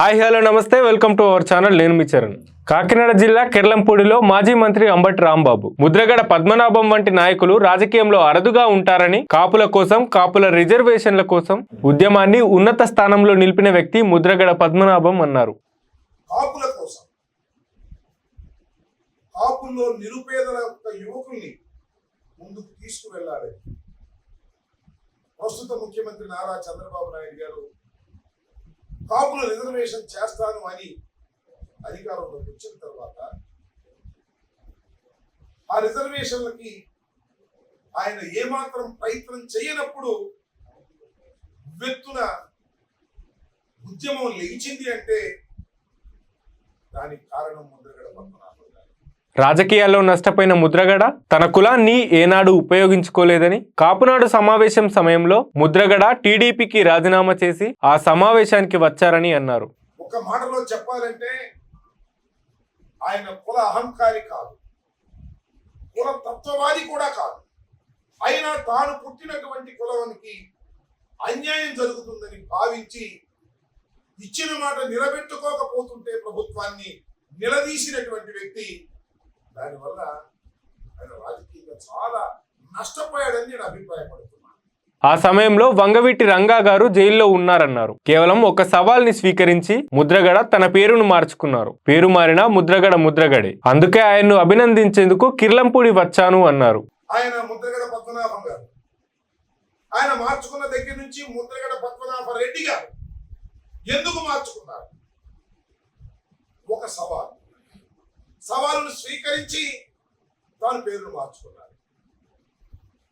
Hi hello నమస్తే welcome to our channel. నేను మీ చరణ్. కాకినాడ జిల్లా కెర్లంపూడిలో మాజీ మంత్రి అంబటి రాంబాబు ముద్రగడ పద్మనాభం వంటి నాయకులు రాజకీయంలో అరుదుగా ఉంటారని కాపుల కోసం కాపుల రిజర్వేషన్ల కోసం ఉద్యమాన్ని ఉన్నత స్థానంలో నిలిపిన వ్యక్తి ముద్రగడ పద్మనాభం అన్నారు. కాపుల కోసం కాపుల్లో నిరుపేదల యువకుల్ని ముందుకు తీసుకువెళ్ళాలి. ప్రస్తుత ముఖ్యమంత్రి నారా చంద్రబాబు నాయుడు గారు కాపుల రిజర్వేషన్ చేస్తాను అని అధికారంలోకి వచ్చిన తర్వాత ఆ రిజర్వేషన్లకి ఆయన ఏమాత్రం ప్రయత్నం చేయనప్పుడు వెత్తున ఉద్యమం లేచింది అంటే దానికి కారణం ముందరగడ పద్మనాభం. రాజకీయాల్లో నష్టపోయిన ముద్రగడ తన కులాన్ని ఏనాడు ఉపయోగించుకోలేదని కాపునాడు సమావేశం సమయంలో ముద్రగడ టీడీపీకి రాజీనామా చేసి ఆ సమావేశానికి వచ్చారని అన్నారు. ఒక మాటలో చెప్పాలంటే ఆయన కుల అహంకారి కాదు. కుల తత్వవాది కూడా కాదు. అయినా తాను పుట్టినటువంటి కులానికి అన్యాయం జరుగుతుందని భావించి ఇచ్చిన మాట నిలబెట్టుకోకపోతుంటే ప్రభుత్వాన్ని నిలదీసినటువంటి వ్యక్తి దానివల్ల ఆయన రాజకీయంగా చాలా నష్టపోయాడని నేను అభిప్రాయపడుతున్నాను. ఆ సమయంలో వంగవీటి రంగా గారు జైల్లో ఉన్నారన్నారు. కేవలం ఒక సవాల్ని స్వీకరించి ముద్రగడ తన పేరును మార్చుకున్నారు. పేరు మారిన ముద్రగడ ముద్రగడే. అందుకే ఆయన్ను అభినందించేందుకు కిర్లంపూడి వచ్చాను అన్నారు. ఆయన ముద్రగడ పద్మనాభం గారు. ఆయన మార్చుకున్న దగ్గర నుంచి ముద్రగడ పద్మనాభ రెడ్డి గారు. ఎందుకు మార్చుకున్నారు? ఒక సవాల్. సవాలును స్వీకరించి తాను పేరును మార్చుకున్నారు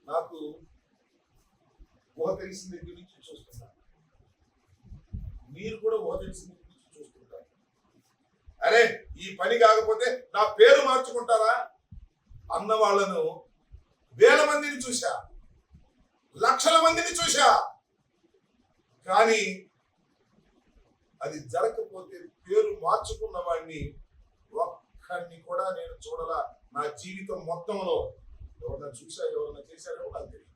నాకు ఊహ తెలిసిన దగ్గర నుంచి చూస్తున్నాను మీరు కూడా ఊహ తెలిసిన దగ్గర నుంచి చూస్తుంటారు. అరే ఈ పని కాకపోతే నా పేరు మార్చుకుంటారా? అన్న వాళ్ళను వేల మందిని చూశా. లక్షల మందిని చూశా. కానీ అది జరగకపోతే పేరు మార్చుకున్న వాడిని నేను చూడలా. నా జీవితం మొత్తంలో ఎవరన్నా చూశారు ఎవరన్నా చేశారో నాకు తెలియదు.